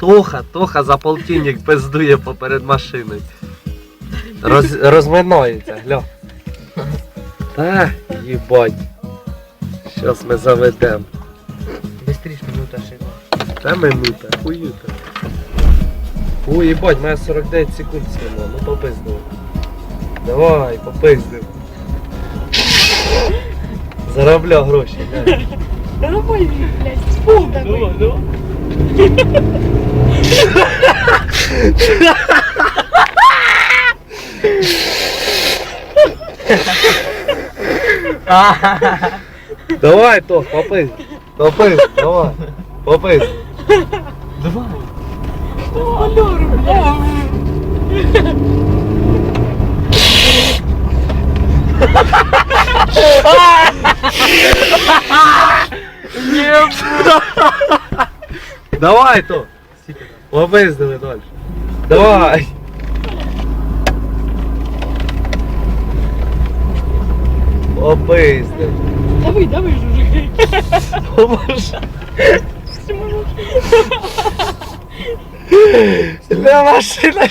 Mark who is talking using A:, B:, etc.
A: Тоха, Тоха за полтинник пиздує поперед машиною. Роз, розминається, гля. Та, їбать. Щас ми заведемо.
B: Бистріше минута ще.
A: Та минута, хуюта. Ой, їбать, моя 49 секунд снімо, ну попиздив. Давай, попиздив. Заробляв гроші, глянь.
C: Давай, блядь, спол давай.
B: давай.
A: Давай, Тох, попизд. Попизд, давай. Попизд.
B: Давай.
C: Алло, блядь.
A: Давай, Тох. Попиздили далі. Давай. Попиздив.
C: Давай, давай, жужик.
A: Поможи. Для машина.